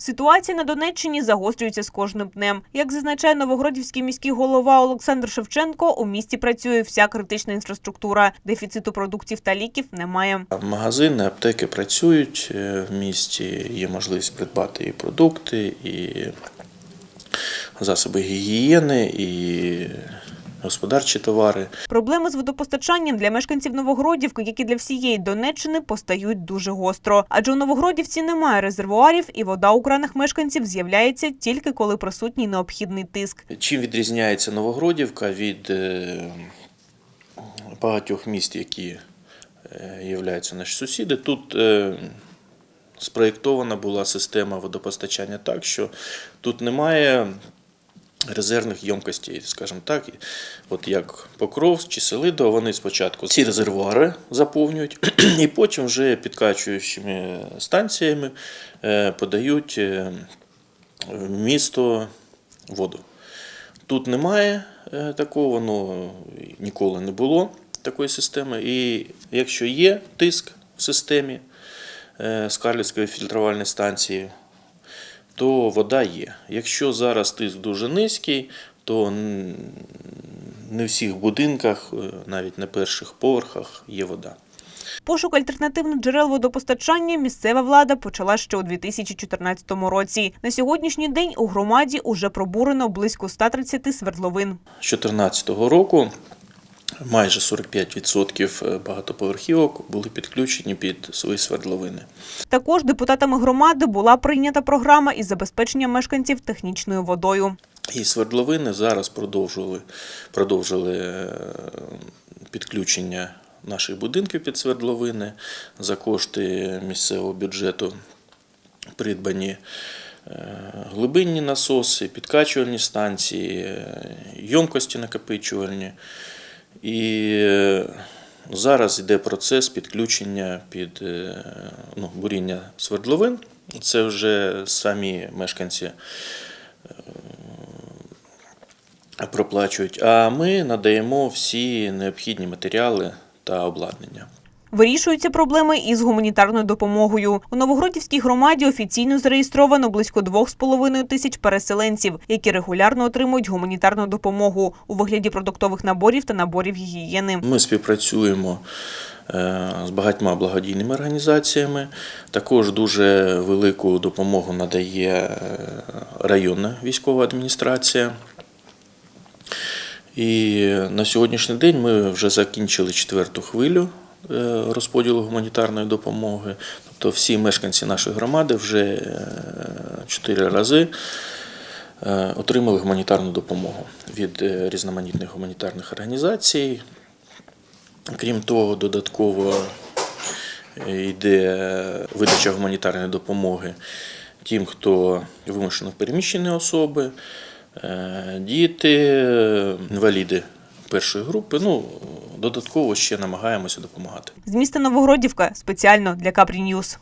Ситуація на Донеччині загострюється з кожним днем. Як зазначає новогродівський міський голова Олександр Шевченко, у місті працює вся критична інфраструктура. Дефіциту продуктів та ліків немає. Магазини, аптеки працюють е, в місті, є можливість придбати і продукти, і засоби гігієни, і господарчі товари. Проблеми з водопостачанням для мешканців Новогродівки, як і для всієї Донеччини, постають дуже гостро. Адже у Новогродівці немає резервуарів, і вода у кранах мешканців з'являється тільки коли присутній необхідний тиск. Чим відрізняється Новогродівка від е, багатьох міст, які е, являються наші сусіди? Тут е, спроєктована була система водопостачання так, що тут немає резервних ємкостей, скажімо так, от як Покров чи Селидо, вони спочатку ці резервуари заповнюють, і потім вже підкачуючими станціями е, подають е, в місто воду. Тут немає е, такого, ну ніколи не було такої системи. І якщо є тиск в системі Скарлівської фільтрувальної станції, то вода є. Якщо зараз тиск дуже низький, то не в всіх будинках, е, навіть на перших поверхах, є вода. Пошук альтернативних джерел водопостачання місцева влада почала ще у 2014 році. На сьогоднішній день у громаді уже пробурено близько 130 свердловин. З 2014 року майже 45% багатоповерхівок були підключені під свої свердловини. Також депутатами громади була прийнята програма із забезпечення мешканців технічною водою. І свердловини зараз продовжили, продовжили е, підключення наших будинків під свердловини за кошти місцевого бюджету придбані е, глибинні насоси, підкачувальні станції, е, ємкості накопичувальні. І е, зараз йде процес підключення під е, ну, буріння свердловин. Це вже самі мешканці проплачують. А ми надаємо всі необхідні матеріали та обладнання. Вирішуються проблеми із гуманітарною допомогою. У Новогродівській громаді офіційно зареєстровано близько 2,5 тисяч переселенців, які регулярно отримують гуманітарну допомогу у вигляді продуктових наборів та наборів гігієни. Ми співпрацюємо е, з багатьма благодійними організаціями. Також дуже велику допомогу надає е, районна військова адміністрація. І на сьогоднішній день ми вже закінчили четверту хвилю розподілу гуманітарної допомоги. Тобто всі мешканці нашої громади вже е, чотири рази е, отримали гуманітарну допомогу від е, різноманітних гуманітарних організацій. Крім того, додатково е, йде видача гуманітарної допомоги тим, хто вимушено переміщені особи, е, діти, е, інваліди першої групи. Ну, додатково ще намагаємося допомагати. З міста Новогродівка спеціально для Капрі Ньюс.